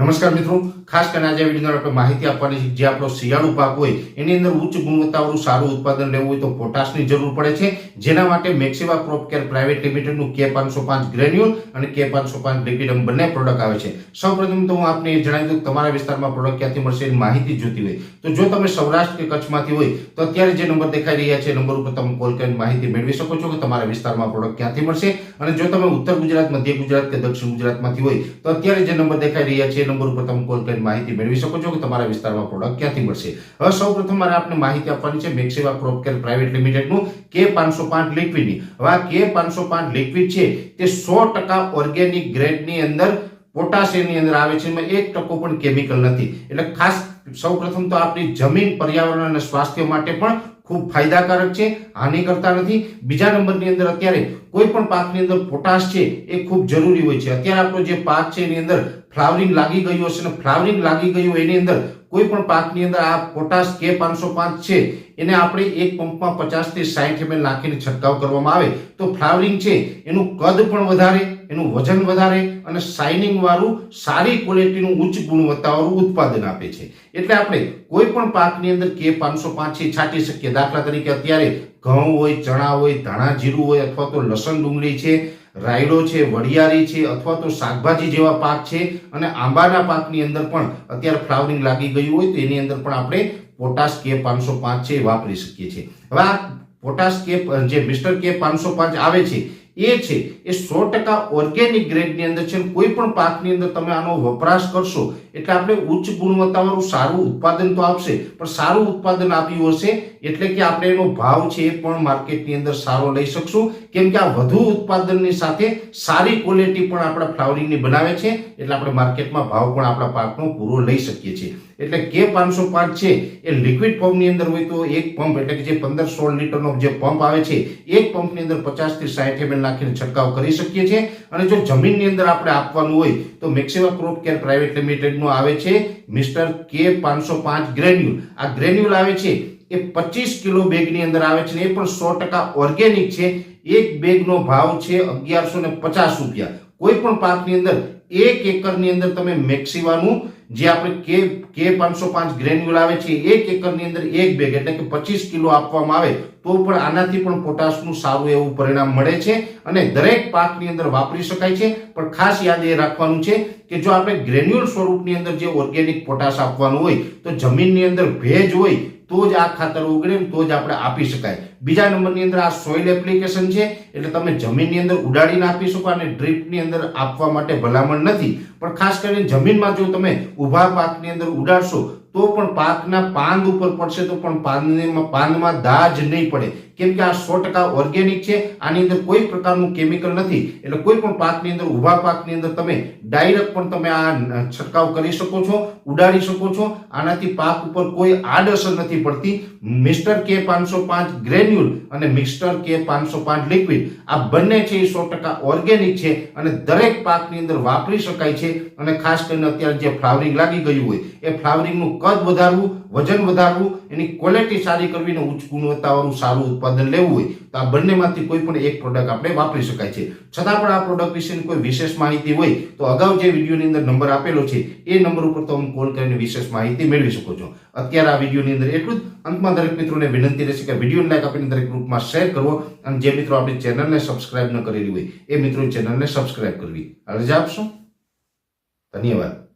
નમસ્કાર મિત્રો. ખાસ કરીને આજે વીડિયો આપણે માહિતી આપવાની જે આપણો શિયાળુ પાક હોય, એની અંદર ઉચ્ચ ગુણવત્તાવાળું સારું ઉત્પાદન લેવું હોય તો પોટાશની જરૂર પડે છે. જેના માટે મેક્સિવા ક્રોપ કેર પ્રાઇવેટ લિમિટેડનું કે પાંચસો પાંચ ગ્રેન્યુલ અને કે પાંચસો પાંચ લિક્વિડ એમ બંને પ્રોડક્ટ આવે છે. સૌપ્રથમ તો હું આપને એ જણાવી દઉં તમારા વિસ્તારમાં પ્રોડક્ટ ક્યાંથી મળશે એની માહિતી જોતી હોય. તો જો તમે સૌરાષ્ટ્ર કે કચ્છમાંથી હોય, તો અત્યારે જે નંબર દેખાઈ રહ્યા છે નંબર ઉપર તમે કોલ કરીને માહિતી મેળવી શકો છો કે તમારા વિસ્તારમાં પ્રોડક્ટ ક્યાંથી મળશે. અને જો તમે ઉત્તર ગુજરાત, મધ્ય ગુજરાત કે દક્ષિણ ગુજરાતમાંથી હોય, તો અત્યારે જે નંબર દેખાઈ રહ્યા છે નંબર ઉપર તમે કોલ માહિતી મેળવી શકો છો કે તમારા વિસ્તારમાં પ્રોડક્ટ ક્યાંથી મળશે. હવે સૌપ્રથમ મારે આપને માહિતી આપવાની છે મેક્સિવા ક્રોપ કેર પ્રાઇવેટ લિમિટેડનું કે પાંચસો પાંચ લિક્વિડની હવે આ કે પાંચસો પાંચ લિક્વિડ છે તે સો ટકા ઓર્ગેનિક ગ્રેડની અંદર પોટાશિયમની અંદર આવે છે, એમાં એક ટકો પણ કેમિકલ નથી. એટલે ખાસ સૌપ્રથમ તો આપણી જમીન, પર્યાવરણ અને સ્વાસ્થ્ય માટે પણ ખૂબ ફાયદાકારક છે, હાનિ કરતા નથી. બીજા નંબરની અંદર અત્યારે કોઈ પણ પાકની અંદર પોટાશ છે એ ખૂબ જરૂરી હોય છે. અત્યારે આપણો જે પાક છે એની અંદર ફ્લાવરિંગ લાગી ગયું હશે અને ફ્લાવરિંગ લાગી ગયું એની અંદર કોઈ પણ પાકની અંદર આ પોટાશ કે પાંચસો પાંચ છે, એને આપણે એક પંપમાં પચાસથી સાઠ એમએલ નાખીને છંટકાવ કરવામાં આવે. તો ફ્લાવરિંગ છે, એનું કદ પણ વધારે, એનું વજન વધારે અને શાઇનિંગ વાળું સારી ક્વોલિટીનું ઉચ્ચ ગુણવત્તાવાળું ઉત્પાદન આપે છે. એટલે આપણે કોઈ પણ પાકની અંદર કે પાંચસો પાંચ છે છાંટી શકીએ. દાખલા તરીકે અત્યારે ઘઉં હોય, ચણા હોય, ધાણા જીરું હોય અથવા તો લસણ ડુંગળી છે રાયડો છે, વડિયારી છે અથવા તો શાકભાજી જેવા પાક છે અને આંબાના પાકની અંદર પણ અત્યારે ફ્લાવરિંગ લાગી ગયું હોય તો એની અંદર પણ આપણે પોટાશ કે પાંચસો પાંચ છે વાપરી શકીએ છીએ. હવે આ પોટાશ કે જે મિસ્ટર કે પાંચસો પાંચ આવે છે એ છે, એ સો ટકા ઓર્ગેનિક ગ્રેડની અંદર છે. કોઈ પણ પાકની અંદર તમે આનો વપરાશ કરશો, એટલે આપણે ઉચ્ચ ગુણવત્તાવાળું સારું ઉત્પાદન તો આપશે, પણ સારું ઉત્પાદન આપ્યું હશે, એટલે કે આપણે એનો ભાવ છે એ પણ માર્કેટની અંદર સારો લઈ શકશું. કેમ કે આ વધુ ઉત્પાદનની સાથે સારી ક્વોલિટી પણ આપણા ફ્લાવરિંગની બનાવે છે, એટલે આપણે માર્કેટમાં ભાવ પણ આપણા પાકનો પૂરો લઈ શકીએ છીએ. એટલે કે પાંચસો પાંચ છે, એ લિક્વિડ પંપની અંદર હોય તો એક પંપ એટલે કે જે પંદર સોળ લીટરનો જે પંપ આવે છે, એક પંપની અંદર પચાસથી સાઠ એમએલ નાખીને છંટકાવ કરી શકીએ છીએ. અને જો જમીનની અંદર આપણે આપવાનું હોય તો મેક્સિમા ક્રોપ કેર પ્રાઇવેટ લિમિટેડનો આવે છે મિસ્ટર કે પાંચસો પાંચ ગ્રેન્યુલ આ ગ્રેન્યુલ આવે છે એ પચીસ કિલો બેગની અંદર આવે છે એ પણ સો ટકા ઓર્ગેનિક છે. એક બેગનો ભાવ છે અગિયારસો ને પચાસ રૂપિયા. કોઈ પણ પાકની અંદર એક એકરની અંદર તમે મેક્સિવાનું જે આપણે કે કે પાંચસો પાંચ ગ્રેન્યુલ આવે છે, એક એકરની અંદર એક બેગ એટલે કે પચીસ કિલો આપવામાં આવે, તો પણ આનાથી પણ પોટાશનું સારું એવું પરિણામ મળે છે અને દરેક પાકની અંદર વાપરી શકાય છે. પણ ખાસ યાદ એ રાખવાનું છે કે જો આપણે ગ્રેન્યુલ સ્વરૂપની અંદર જે ઓર્ગેનિક પોટાશ આપવાનું હોય, તો જમીનની અંદર ભેજ હોય, તો જ આ ખાતર ઉગડે તો જ આપણે આપી શકાય. બીજા નંબરની અંદર આ સોઇલ એપ્લિકેશન છે, એટલે તમે જમીનની અંદર ઉડાડીને આપી શકો અને ડ્રીપની અંદર આપવા માટે ભલામણ નથી. પણ ખાસ કરીને જમીનમાં જો તમે ઊભા પાકની અંદર ઉડાડશો, તો પણ પાકના પાંદ ઉપર પડશે, તો પણ પાંદમાં પાંદમાં દાજ નહીં પડે. કેમ કે આ સો ટકા ઓર્ગેનિક છે, આની અંદર કોઈ પ્રકારનું કેમિકલ નથી. એટલે કોઈ પણ પાકની અંદર, ઊભા પાકની અંદર તમે ડાયરેક્ટ પણ તમે આ છંટકાવ કરી શકો છો, ઉડાડી શકો છો. આનાથી પાક ઉપર કોઈ આડઅસર નથી પડતી. મિસ્ટર કે પાંચસો પાંચ ગ્રેન્યુલ અને મિસ્ટર કે પાંચસો પાંચ લિક્વિડ. આ બંને છે એ સો ટકા ઓર્ગેનિક છે અને દરેક પાકની અંદર વાપરી શકાય છે અને ખાસ કરીને અત્યારે જે ફ્લાવરિંગ લાગી ગયું હોય, એ ફ્લાવરિંગનું કદ વધારવું, વજન વધારવું, એની ક્વોલિટી સારી કરવી અને ઉચ્ચ ગુણવત્તાવાળું સારું ઉત્પાદન લેવું હોય તો આ બંનેમાંથી કોઈ પણ એક પ્રોડક્ટ આપણે વાપરી શકાય છે. છતાં પણ આ પ્રોડક્ટ વિશેની કોઈ વિશેષ માહિતી હોય તો અગાઉ જે વિડીયોની અંદર નંબર આપેલો છે, એ નંબર ઉપર તમે કોલ કરીને વિશેષ માહિતી મેળવી શકો છો. અત્યારે આ વિડીયોની અંદર એટલું જ. અંતમાં દરેક મિત્રોને વિનંતી રહેશે કે વિડીયોને લાઈક આપીને દરેક ગ્રુપમાં શેર કરવો અને જે મિત્રો આપણી ચેનલને સબસ્ક્રાઇબ ન કરેલી હોય, એ મિત્રો ચેનલને સબસ્ક્રાઇબ કરવી. રજા આપશો? ધન્યવાદ.